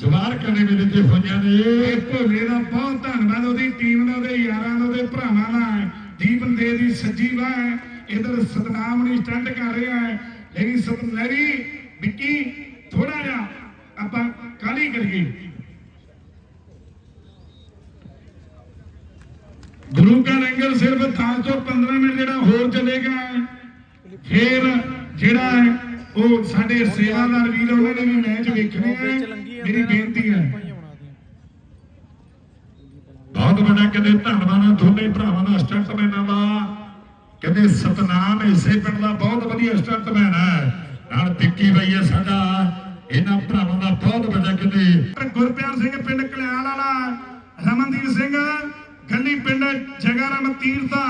ਜਵਾਰ ਕਰਨੇ ਮੇਰੇ ਤੇ ਹੋਈਆਂ ਨੇ। ਇਹ ਭੋਲੇ ਦਾ ਬਹੁਤ ਧੰਨਵਾਦ, ਉਹਦੀ ਟੀਮ ਦਾ, ਉਹਦੇ ਯਾਰਾਂ ਦਾ, ਉਹਦੇ ਭਰਾਵਾਂ ਦਾ ਦੀਪਨ ਦੇ ਦੀ ਸੱਜੀ ਬਾਹ ਇਧਰ ਸਤਨਾਮ ਨੇ ਸਟੰਟ ਕਰ ਰਿਹਾ ਹੈ। ਲੇਕਿਨ ਸਤਨਰੀ ਵਿੱਕੀ ਥੋੜਾ ਜਿਹਾ ਆਪਾਂ ਕਾਲੀ ਕਰੀਏ। ਗੁਰੂ ਕਾ ਲੰਗਰ ਸਿਰਫ 10 ਤੋਂ 15 ਮਿੰਟ ਜਿਹੜਾ ਹੋਰ ਚੱਲੇਗਾ ਫਿਰ ਜਿਹੜਾ ਉਹ ਸਾਡੇ ਸੇਵਾਦਾਰ ਵੀਰ, ਉਹਨਾਂ ਨੇ ਵੀ ਮੈਚ ਵੇਖਣੇ ਆ। ਮੇਰੀ ਬੇਨਤੀ ਹੈ ਬਹੁਤ ਵੱਡਾ ਕਹਿੰਦੇ ਧੰਨਵਾਦ ਆ ਦੋਨੇ ਭਰਾਵਾਂ ਦਾ ਸਟੰਟਮੈਨਾਂ ਦਾ। ਕਹਿੰਦੇ ਸਤਨਾਮ ਇਸੇ ਪਿੰਡ ਦਾ ਬਹੁਤ ਵਧੀਆ ਸਟੰਟਮੈਨ ਹੈ। ਨਾਲ ਟਿੱਕੀ ਬਈ ਹੈ ਸਾਡਾ। ਇਹਨਾਂ ਭਰਾਵਾਂ ਦਾ ਬਹੁਤ ਵੱਡਾ ਕਹਿੰਦੇ। ਗੁਰਪਿਆਰ ਸਿੰਘ ਪਿੰਡ ਕਲਿਆਣ ਵਾਲਾ ਰਮਨਦੀਪ ਸਿੰਘ ਗੱਲੀ ਪਿੰਡ ਜਗਾਰਾਮ ਤੀਰਥਾ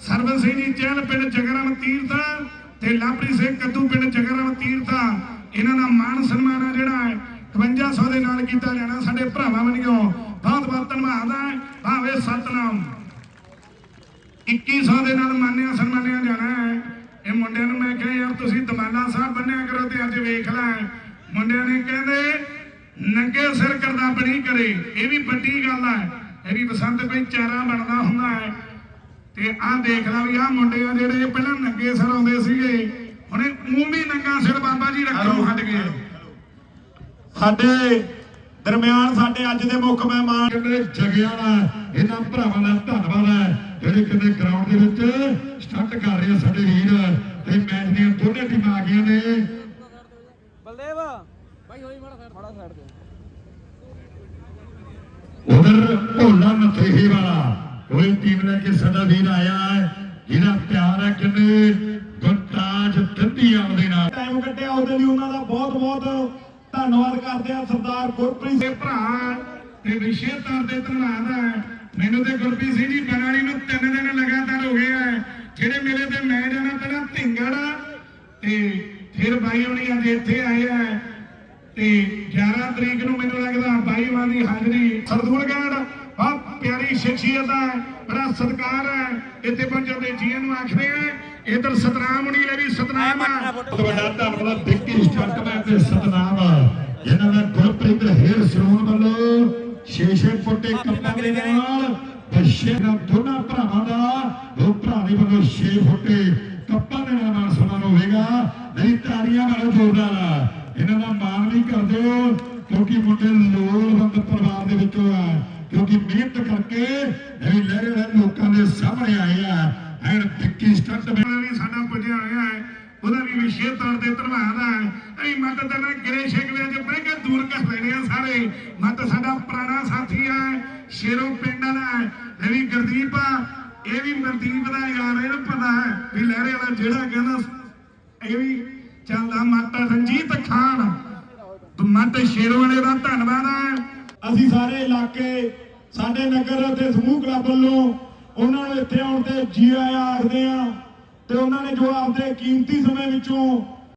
ਸਰਵਨ ਸਿੰਘ ਜੀ ਚਹਿਲ ਪਿੰਡ ਜਗਾਰਾਮ ਤੀਰਥਾ ਤੇ ਲਾਪਰੀ ਸਿੰਘ ਕੱਦੂ ਪਿੰਡ ਜਗਾਰਾਮ ਤੀਰਥਾ। ਇਹਨਾਂ ਦਾ ਮਾਣ ਸਨਮਾਨ ਹੈ ਜਿਹੜਾ ਹੈ। 5500 ਦੇ ਨਾਲ ਕੀਤਾ ਜਾਣਾ, ਸਾਡੇ ਭਰਾਵਾਂ ਵੱਲੋਂ ਬਹੁਤ ਬਹੁਤ ਧੰਨਵਾਦ ਹੈ ਭਾਵੇਂ ਸਤਨਾਮ। 2100 ਦੇ ਨਾਲ ਮਾਨਿਆ ਸਨਮਾਨਿਆ ਜਾਣਾ ਹੈ। ਇਹ ਮੁੰਡਿਆਂ ਨੂੰ ਮੈਂ ਕਿਹਾ, ਯਾਰ ਤੁਸੀਂ ਦਮਾਲਾ ਸਾਹਿਬ ਬੰਨਿਆ ਕਰੋ ਤੇ ਅੱਜ ਵੇਖ ਲੈ। ਮੁੰਡਿਆਂ ਨੇ ਕਹਿੰਦੇ, ਨੰਗੇ ਸਿਰ ਕਰਦਾ ਬਣੀ ਕਰੇ। ਇਹ ਵੀ ਵੱਡੀ ਗੱਲ ਹੈ ਇਹ ਵੀ ਬਸੰਤ ਕੋਈ ਚਾਰਾ ਬਣਦਾ ਹੁੰਦਾ ਹੈ। ਤੇ ਆਹ ਦੇਖ ਲਾ ਵੀ ਆਹ ਮੁੰਡੇ ਆ ਜਿਹੜੇ ਪਹਿਲਾਂ ਨੰਗੇ ਸਿਰ ਆਉਂਦੇ ਸੀਗੇ। ਹੁਣੇ ਉਹ ਵੀ ਨੰਗਾ ਸਿਰ ਬਾਬਾ ਜੀ ਰੱਖਣੋਂ ਹਟ ਗਏ। ਸਾਡੇ ਦਰਮਿਆਨ ਸਾਡੇ ਅੱਜ ਦੇ ਮੁੱਖ ਮਹਿਮਾਨ ਕਹਿੰਦੇ ਜਗਿਆਣਾ ਇਹਨਾਂ ਭਰਾਵਾਂ ਦਾ ਧੰਨਵਾਦ ਹੈ ਜਿਹੜੇ ਕਹਿੰਦੇ ਗਰਾਊਂਡ ਦੇ ਵਿੱਚ ਸਟੰਟ ਕਰ ਰਹੇ ਆ ਸਾਡੇ ਵੀਰ ਤੇ ਮੈਚ ਦੀਆਂ ਦੋਨੇ ਟੀਮਾਂ ਆ ਗਈਆਂ ਨੇ। ਬਲਦੇਵ ਭਾਈ ਹੋਈ ਮਾੜਾ ਸਾਈਡ ਮਾੜਾ ਸਾਈਡ ਤੇ। ਉਧਰ ਭੋਲਾ ਨਥੇਹੀ ਵਾਲਾ ਕੋਈ ਟੀਮ ਲੈ ਕੇ ਸਾਡਾ ਵੀਰ ਆਇਆ ਹੈ ਜਿਹਦਾ ਪਿਆਰ ਹੈ ਕਹਿੰਦੇ ਗੁਰਤਾਜ ਦਿੱਤੀ ਆਉਂਦੇ ਨਾਲ। ਟਾਈਮ ਕੱਢਿਆ ਉਹਦੇ ਲਈ ਉਹਨਾਂ ਦਾ ਬਹੁਤ ਬਹੁਤ ਧੰਨਵਾਦ ਕਰਦੇ ਆ ਸਰਦਾਰ ਗੁਰਪ੍ਰੀਤ ਤੇ ਭਰਾ ਤੇ ਵਿਸ਼ੇ ਤੌਰ ਤੇ ਧੰਨਵਾਦ ਹੈ। ਮੈਨੂੰ ਤੇ ਗੁਰਪ੍ਰੀਤ ਸਿੰਘ ਜੀ ਬਨਾਲੀ ਨੂੰ ਤਿੰਨ ਦਿਨ ਲਗਾਤਾਰ ਹੋ ਗਏ ਆ ਜਿਹੜੇ ਮੇਲੇ ਤੇ ਮੈਂ ਜਾਣਾ ਪਹਿਲਾਂ ਢਿੰਗੜ ਤੇ ਫਿਰ ਬਾਈ ਹੁਣੀ ਅੱਜ ਇੱਥੇ ਆਏ ਆ ਤੇ 11 ਤਰੀਕ ਨੂੰ ਮੈਨੂੰ ਲੱਗਦਾ ਬਾਈਵਾਂ ਦੀ ਹਾਜ਼ਰੀ ਸਰਦੂਲਗੜ੍ਹ। ਬਹੁਤ ਪਿਆਰੀ ਸ਼ਖਸੀਅਤ ਹੈ ਬੜਾ ਸਤਿਕਾਰ ਹੈ। ਇੱਥੇ ਪਹੁੰਚਣ ਦੇ ਜੀਆਂ ਨੂੰ ਆਖਦੇ ਆ ਇਧਰ ਸਤਨਾਮ ਹੁਣੀ ਲੈ ਵੀ ਸਤਨਾਮ ਆ। ਵੱਡਾ ਸਟੰਟਮੈਨ ਤੇ ਸਤਨਾਮ ਇਹਨਾਂ ਦਾ ਗੁਰਪ੍ਰੀਤ ਹੇਰ ਸਰੂਣ ਵੱਲੋਂ 6-6 ਫੁੱਟੇ ਕੱਪਾਂ ਦੇ ਨਾਲ ਬੱਸ਼ੇ ਦਾ ਦੋਨਾਂ ਭਰਾਵਾਂ ਦਾ ਉਹ ਭਰਾ ਦੇ ਵੱਲੋਂ 6 ਫੁੱਟੇ ਕੱਪਾਂ ਦੇ ਨਾਲ ਸਨਮਾਨ ਹੋਵੇਗਾ। ਨਹੀਂ ਤਾੜੀਆਂ ਨਾਲ ਜ਼ੋਰਦਾਰ ਇਹਨਾਂ ਦਾ ਮਾਣ ਵੀ ਕਰਦੇ ਹੋ ਕਿਉਂਕਿ ਮੁੰਡੇ ਲੋੜਵੰਦ ਪਰਿਵਾਰ ਦੇ ਵਿੱਚੋਂ ਆ। ਕਿਉਂਕਿ ਮਿਹਨਤ ਕਰਕੇ ਨਵੀਂ ਲਹਿਰੇ ਲੋਕਾਂ ਦੇ ਸਾਹਮਣੇ ਆਏ ਆ। ਐਨ ਸਟੰਟਮੈਨ ਉਹਦਾ ਵੀ ਸਾਡਾ ਪੁੱਜਿਆ ਉਹਦਾ ਵੀ ਵਿਸ਼ੇਸ਼ ਤੌਰ ਤੇ ਧੰਨਵਾਦ ਹੈ ਅਸੀਂ ਮੱਤ ਤੇ ਨਾ ਗਿਰੇ ਸ਼ਿਕਵੇ ਚ ਬਹਿ ਕੇ ਦੂਰ ਕਰ ਲੈਣੇ ਆ ਸਾਰੇ। ਮੱਤ ਸਾਡਾ ਪੁਰਾਣਾ ਸਾਥੀ ਹੈ ਸ਼ੇਰੋਂ ਪਿੰਡ ਵਾਲਾ ਇਹ ਵੀ ਗੁਰਦੀਪ ਆ, ਇਹ ਵੀ ਗੁਰਦੀਪ ਦਾ ਯਾਰ, ਇਹਨੂੰ ਪਤਾ ਹੈ ਵੀ ਲਹਿਰੇ ਵਾਲਾ ਜਿਹੜਾ ਕਹਿੰਦਾ ਇਹ ਵੀ ਚੱਲਦਾ ਮੱਤ ਰਣਜੀਤ ਖਾਨ, ਮੱਤ ਸ਼ੇਰੋਂ ਵਾਲੇ ਦਾ ਧੰਨਵਾਦ ਹੈ ਅਸੀਂ ਸਾਰੇ ਇਲਾਕੇ, ਸਾਡੇ ਨਗਰ ਅਤੇ ਸਮੂਹ ਕਲੱਬ ਵੱਲੋਂ ਉਹਨਾਂ ਨੂੰ ਇੱਥੇ ਆਉਣ ਤੇ ਜੀ ਆਇਆਂ ਆਖਦੇ ਆ। ਤੇ ਉਹਨਾਂ ਨੇ ਜੋ ਆਪਦੇ ਕੀਮਤੀ ਸਮੇਂ ਵਿੱਚੋਂ